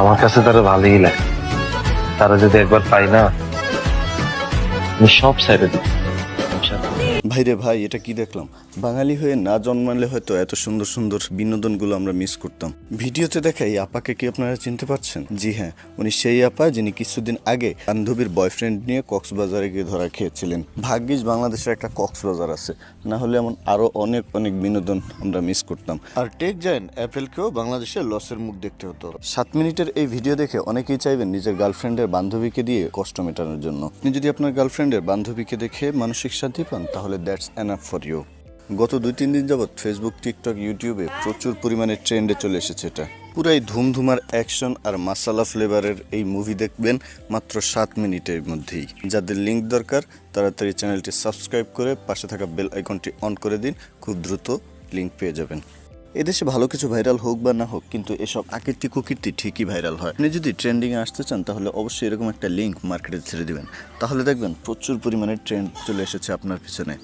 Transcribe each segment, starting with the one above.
আমার কাছে তারা ভালোই লাগে। তারা যদি একবার পাই না আমি সব সাইডে দিই ভাইরে ভাই, এটা কি দেখলাম? বাঙালি হয়ে না জন্মালে হয়তো এত সুন্দর সুন্দর বিনোদনগুলো আমরা মিস করতাম। ভিডিওতে দেখা এই আপাকে কি আপনারা চিনতে পারছেন? জি হ্যাঁ উনি সেই আপা যিনি কিছুদিন আগে বান্ধবীর বয়ফ্রেন্ড নিয়ে কক্সবাজারে গিয়ে ধরা খেয়েছিলেন। ভাগ্যিস বাংলাদেশের একটা কক্সবাজার আছে, না হলে এমন আরও অনেক অনেক বিনোদন আমরা মিস করতাম। আর টেক জায়েন্ট অ্যাপেলকেও বাংলাদেশে লসের মুখ দেখতে হতো। সাত মিনিটের এই ভিডিও দেখে অনেকেই চাইবেন নিজের গার্লফ্রেন্ডের বান্ধবীকে দিয়ে কষ্ট মেটানোর জন্য। আপনি যদি আপনার গার্লফ্রেন্ডের বান্ধবীকে দেখে মানসিক শান্তি পান, তাহলে দ্যাটস এনাফ ফর ইউ গত দুই, তিন দিন যাবৎ ফেসবুক টিকটক ইউটিউবে প্রচুর পরিমাণে ট্রেন্ডে চলে এসেছে এটা। পুরাই ধুমধুমার অ্যাকশন আর মাসালা ফ্লেভারের এই মুভি দেখবেন মাত্র সাত মিনিটের মধ্যেই। যাদের লিঙ্ক দরকার, তাড়াতাড়ি চ্যানেলটি সাবস্ক্রাইব করে পাশে থাকা বেল আইকনটি অন করে দিন, খুব দ্রুত লিঙ্ক পেয়ে যাবেন। এদেশে ভালো কিছু ভাইরাল হোক বা না হোক, কিন্তু এসব আকৃতি কুকীর্তি ঠিকই ভাইরাল হয়। আপনি যদি ট্রেন্ডিংয়ে আসতে চান, তাহলে অবশ্যই এরকম একটা লিঙ্ক মার্কেটে ছেড়ে দিবেন। তাহলে দেখবেন প্রচুর পরিমাণে ট্রেন্ড চলে এসেছে আপনার পিছনে।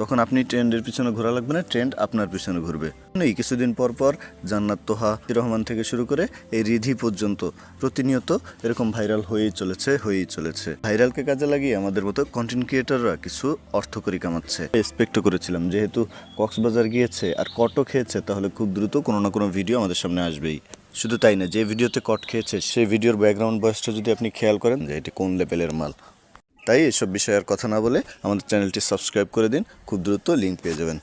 তখন আপনি ট্রেন্ডের পিছনে ঘোরা লাগবে না ট্রেন্ড আপনার পিছনে ঘুরবে। এই কিছুদিন পর পর জান্নাত তোহা রহমান থেকে শুরু করে এই রিধি পর্যন্ত প্রতিনিয়ত এরকম ভাইরাল হয়েই চলেছে হয়েই চলেছে। ভাইরালকে কাজে লাগিয়ে আমাদের মতো কন্টেন্ট ক্রিয়েটাররা কিছু অর্থকরী কামাচ্ছে। এক্সপেক্ট করেছিলাম, যেহেতু কক্সবাজার গিয়েছে আর কটও খেয়েছে, তাহলে খুব দ্রুত কোনো না কোনো ভিডিও আমাদের সামনে আসবেই। শুধু তাই না যে ভিডিওতে কট খেয়েছে সেই ভিডিওর ব্যাকগ্রাউন্ড বয়সটা যদি আপনি খেয়াল করেন যে এটি কোন লেভেলের মাল। তাই এসব বিষয়ে আর কথা না বলে আমাদের চ্যানেলটি সাবস্ক্রাইব করে দিন। খুব দ্রুত লিঙ্ক পেয়ে যাবেন।